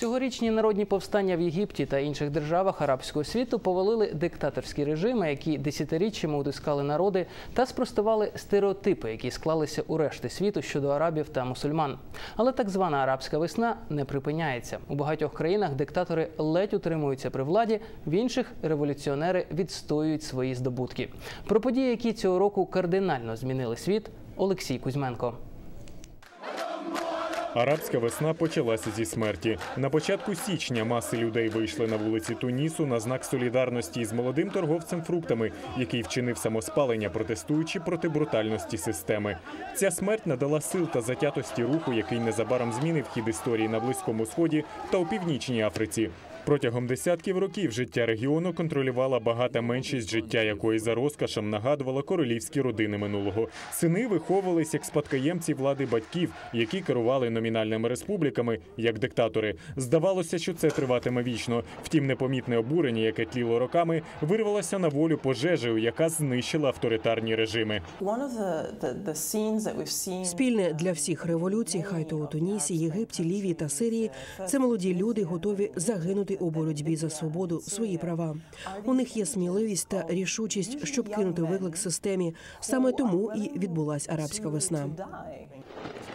Цьогорічні народні повстання в Єгипті та інших державах арабського світу повалили диктаторські режими, які десятиріччями утискали народи та спростували стереотипи, які склалися у решти світу щодо арабів та мусульман. Але так звана арабська весна не припиняється. У багатьох країнах диктатори ледь утримуються при владі, в інших революціонери відстоюють свої здобутки. Про події, які цього року кардинально змінили світ, Олексій Кузьменко. Арабська весна почалася зі смерті. На початку січня маси людей вийшли на вулиці Тунісу на знак солідарності з молодим торговцем фруктами, який вчинив самоспалення, протестуючи проти брутальності системи. Ця смерть надала сил та затятості руху, який незабаром змінив хід історії на близькому сході та у північній Африці. Протягом десятків років життя регіону контролювала багата меншість життя, якої за розкошем нагадувала королівські родини минулого. Сини виховувались як спадкоємці влади батьків, які керували номінальними республіками як диктатори. Здавалося, що це триватиме вічно. Втім, непомітне обурення, яке тліло роками, вирвалося на волю пожежею, яка знищила авторитарні режими. Спільне для всіх революцій, хай то у Тунісі, Єгипті, Лівії та Сирії, це молоді люди готові загинути у боротьбі за свободу, свої права. У них є сміливість та рішучість, щоб кинути виклик системі. Саме тому і відбулася арабська весна.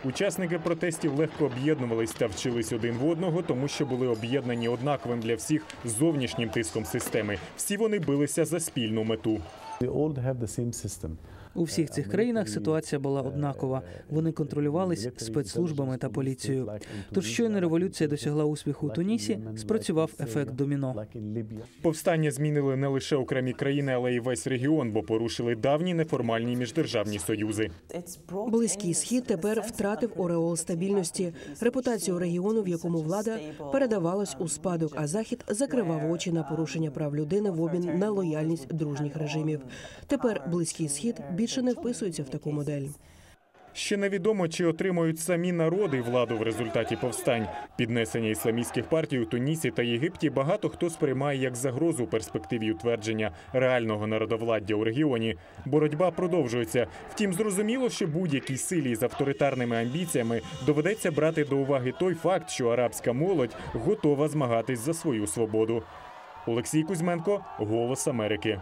Учасники протестів легко об'єднувались та вчились один в одного, тому що були об'єднані однаковим для всіх зовнішнім тиском системи. Всі вони билися за спільну мету. У всіх цих країнах ситуація була однакова. Вони контролювались спецслужбами та поліцією. Тож щойно революція досягла успіху у Тунісі, спрацював ефект доміно. Повстання змінили не лише окремі країни, але й весь регіон, бо порушили давні неформальні міждержавні союзи. Близький схід тепер втратив ореол стабільності, репутацію регіону, в якому влада передавалась у спадок, а захід закривав очі на порушення прав людини в обмін на лояльність дружніх режимів. Тепер близький схід більше не вписується в таку модель. Ще невідомо, чи отримають самі народи владу в результаті повстань. Піднесення ісламістських партій у Тунісі та Єгипті багато хто сприймає як загрозу перспективі утвердження реального народовладдя у регіоні. Боротьба продовжується. Втім, зрозуміло, що будь-якій силі з авторитарними амбіціями доведеться брати до уваги той факт, що арабська молодь готова змагатись за свою свободу. Олексій Кузьменко, Голос Америки.